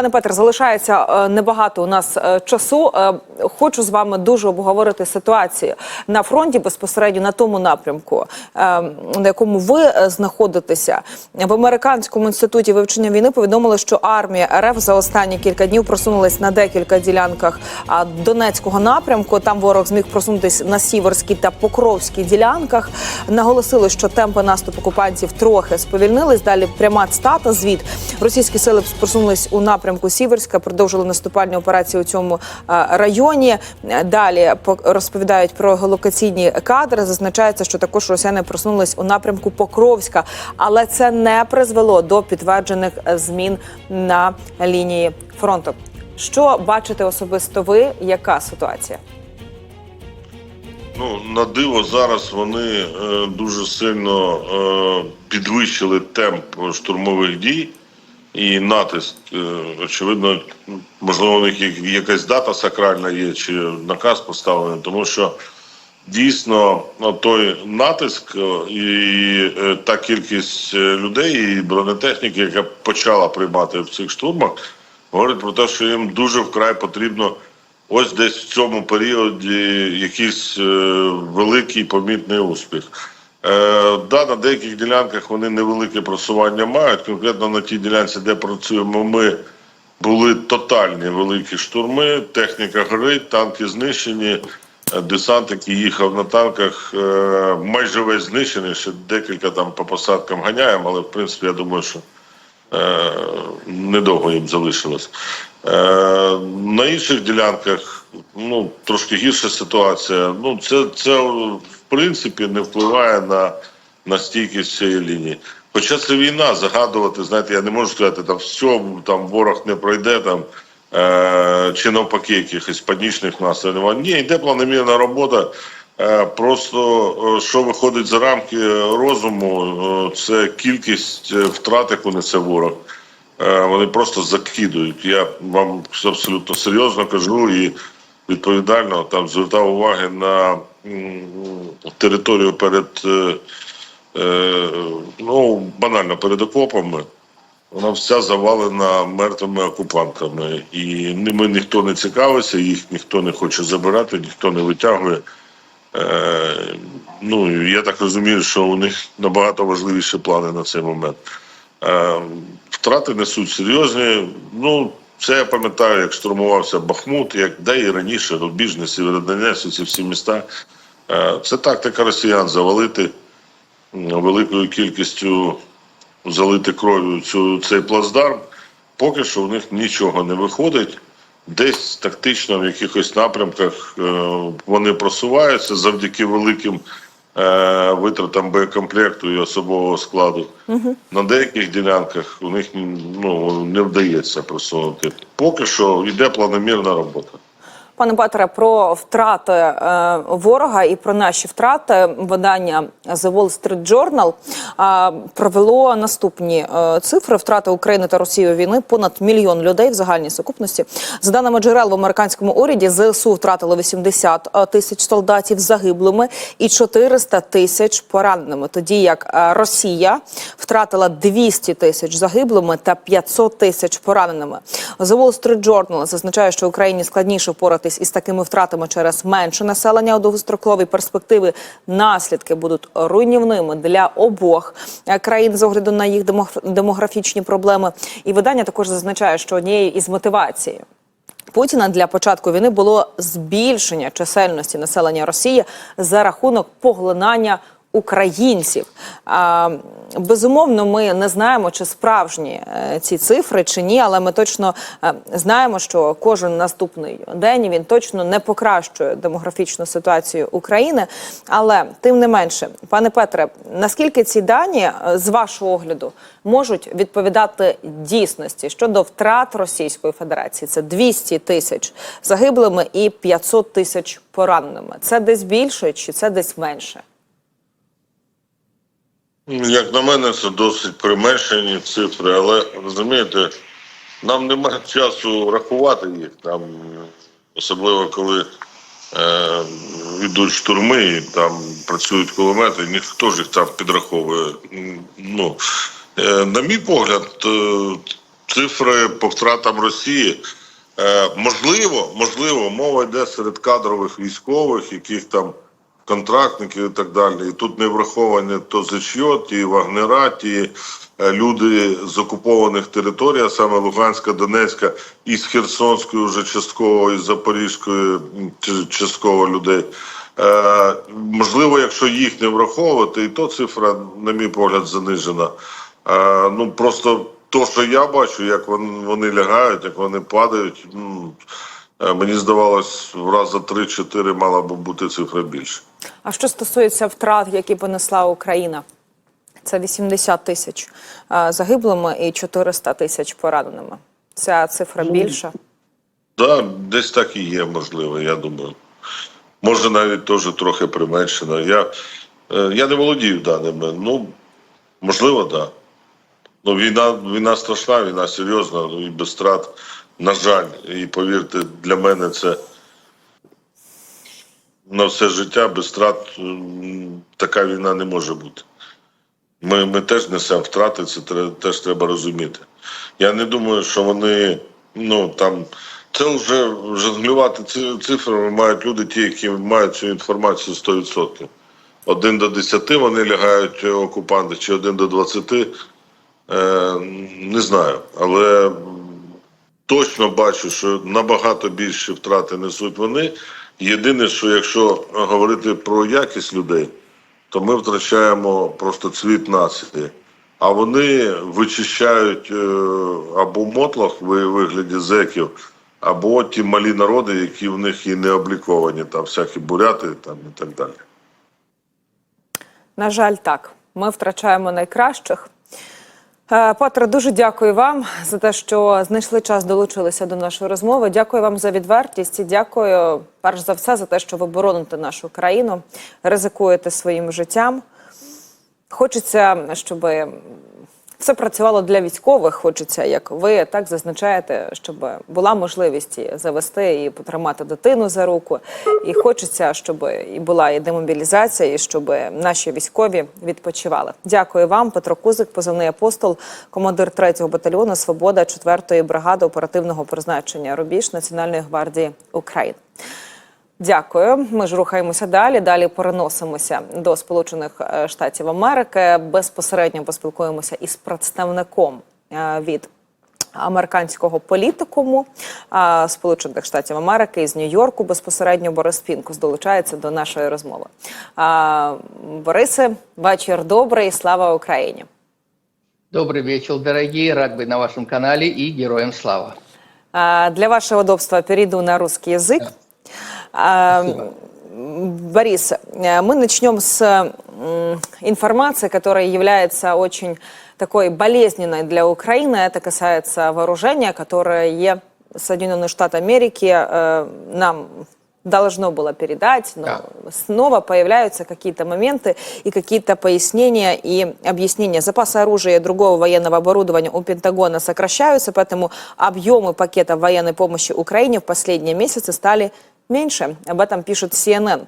Пане Петре, залишається е, небагато у нас е, часу. Е, Хочу з вами дуже обговорити ситуацію на фронті безпосередньо на тому напрямку, на якому ви знаходитеся. В американському інституті вивчення війни повідомили, що армія РФ за останні кілька днів просунулась на декілька ділянках Донецького напрямку. Там ворог зміг просунутися на сіверській та покровській ділянках. Наголосили, що темпи наступу окупантів трохи сповільнились. Далі пряма цитата звіт. Російські сили просунулись у напрямку Сіверська, продовжили наступальні операції у цьому е, районі. Е, Далі по- розповідають про геолокаційні кадри. Зазначається, що також росіяни просунулись у напрямку Покровська, але це не призвело до підтверджених е, змін на лінії фронту. Що бачите особисто ви? Яка ситуація? Ну, на диво зараз вони е, дуже сильно е, підвищили темп штурмових дій і натиск. Е, очевидно, можливо, у них якась дата сакральна є чи наказ поставлений, тому що дійсно ну, той натиск е, і е, та кількість людей і бронетехніки, яка почала приймати в цих штурмах, говорить про те, що їм дуже вкрай потрібно ось десь в цьому періоді якийсь великий помітний успіх. Е, да, на деяких ділянках вони невелике просування мають. Конкретно на тій ділянці, де працюємо ми, були тотальні великі штурми, техніка горить, танки знищені. Е, Десант, який їхав на танках, е, майже весь знищений. Ще декілька там по посадкам ганяємо, але в принципі я думаю, що недовго їм залишилось. На інших ділянках ну, трошки гірша ситуація. Ну, це, це принципі не впливає на, на стійкість цієї лінії. Хоча це війна, загадувати, знаєте, я не можу сказати, там все, там ворог не пройде там. Е, чи навпаки якихось панічних настроїв. Ні, йде планомірна робота. Е, Просто е, що виходить за рамки розуму, е, це кількість е, втрат, яку несе ворог. Е, Вони просто закидують. Я вам абсолютно серйозно кажу і відповідально там звертав уваги на територію перед е, е, ну банально перед окопами. Вона вся завалена мертвими окупантами, і ними ніхто не цікавиться, їх ніхто не хоче забирати, ніхто не витягує. Е, ну я так розумію, що у них набагато важливіші плани на цей момент. Е, втрати несуть серйозні. Ну, це я пам'ятаю, як штурмувався Бахмут, як де і раніше Рубіжне, Сєвєродонецьк, ці всі міста. Е, це тактика росіян завалити великою кількістю залити кров'ю цю цей плацдарм. Поки що в них нічого не виходить. Десь тактично в якихось напрямках е, вони просуваються завдяки великим витратам боєкомплекту і особового складу. На деяких ділянках у них ну, не вдається просунути. Поки що йде планомірна робота. Пане Петре, про втрати е, ворога і про наші втрати видання The Wall Street Journal е, провело наступні е, цифри: втрати України та Росії війни понад мільйон людей в загальній сукупності. За даними джерел в американському уряді, ЗСУ втратили 80 тисяч солдатів загиблими і 400 тисяч пораненими. Тоді як е, Росія втратила 200 тисяч загиблими та 500 тисяч пораненими. The Wall Street Journal зазначає, що Україні складніше впоратись із такими втратами через менше населення у довгостроковій перспективи. Наслідки будуть руйнівними для обох е, країн з огляду на їх демограф- демографічні проблеми. І видання також зазначає, що однією із мотивацій Путіна для початку війни було збільшення чисельності населення Росії за рахунок поглинання українців. Безумовно, ми не знаємо, чи справжні е, ці цифри чи ні, але ми точно е, знаємо, що кожен наступний день він точно не покращує демографічну ситуацію України. Але тим не менше, пане Петре, наскільки ці дані е, з вашого огляду можуть відповідати дійсності щодо втрат Російської Федерації? Це 200 тисяч загиблими і 500 тисяч пораненими. Це десь більше чи це десь менше? Як на мене, це досить применшені цифри, але розумієте, нам немає часу рахувати їх. Там, особливо коли е, йдуть штурми, і там працюють кулемети, ніхто ж їх там підраховує. Ну, е, на мій погляд, е, цифри по втратам Росії. Е, можливо, можливо, мова йде серед кадрових військових, яких там контрактників і так далі. І тут не враховані то ЗЧО, ті Вагнера, ті е, люди з окупованих територій, а саме Луганська, Донецька і з Херсонської, вже частково, і з Запорізької частково людей. Е, можливо, якщо їх не враховувати, і то цифра, на мій погляд, занижена. Е, ну просто то, що я бачу, як вони, вони лягають, як вони падають. Ну, е, мені здавалось, в раз за 3-4 мала би бути цифра більше. А що стосується втрат, які понесла Україна, це 80 тисяч е, загиблими і 400 тисяч пораненими. Ця цифра більша. Да, десь так і є, можливо, я думаю. Може, навіть теж трохи применшено. Я, е, я не володію даними. Ну, можливо, так. Да. Ну, війна, війна страшна, війна серйозна, ну і без страт, на жаль. І повірте, для мене це на все життя без страт м, така війна не може бути. Ми, ми теж несемо втрати, це теж треба розуміти. Я не думаю, що вони, ну там, це вже жонглювати цифрами мають люди, ті, які мають цю інформацію 100%. Один до 10 вони лягають е, окупанти, чи один до 20, е, не знаю. Але точно бачу, що набагато більші втрати несуть вони. Єдине, що якщо говорити про якість людей, то ми втрачаємо просто цвіт нації. А вони вичищають е, або мотлох в вигляді зеків, або ті малі народи, які в них і не обліковані, там всякі буряти там, і так далі. На жаль, так. Ми втрачаємо найкращих. Е, Патре, дуже дякую вам за те, що знайшли час, долучилися до нашої розмови. Дякую вам за відвертість і дякую, перш за все, за те, що ви бороните нашу країну, ризикуєте своїм життям. Хочеться, щоб все працювало для військових. Хочеться, як ви так зазначаєте, щоб була можливість і завести і потримати дитину за руку. І хочеться, щоб і була і демобілізація, і щоб наші військові відпочивали. Дякую вам, Петро Кузик, позивний апостол, командир 3-го батальйону Свобода 4-ї бригади оперативного призначення Рубіж Національної гвардії України. Дякую. Ми ж рухаємося далі. Далі переносимося до Сполучених е, Штатів Америки. Безпосередньо поспілкуємося із представником е, від американського політикуму е, Сполучених Штатів Америки із Нью-Йорку. Безпосередньо Борис Пінкус долучається до нашої розмови. Е, Борисе, вечір добрий. Слава Україні! Добрый вечер, дорогие. Рад быть на вашем канале и героям слава. А, Для вашего удобства перейду на русский язык. Борис, э, мы начнем с информации, которая является очень такой болезненной для Украины. Это касается вооружения, которое Соединенные Штаты Америки э, нам должно было передать, но Да. снова появляются какие-то моменты и какие-то пояснения и объяснения. Запасы оружия и другого военного оборудования у Пентагона сокращаются, поэтому объемы пакета военной помощи Украине в последние месяцы стали меньше. Об этом пишет CNN.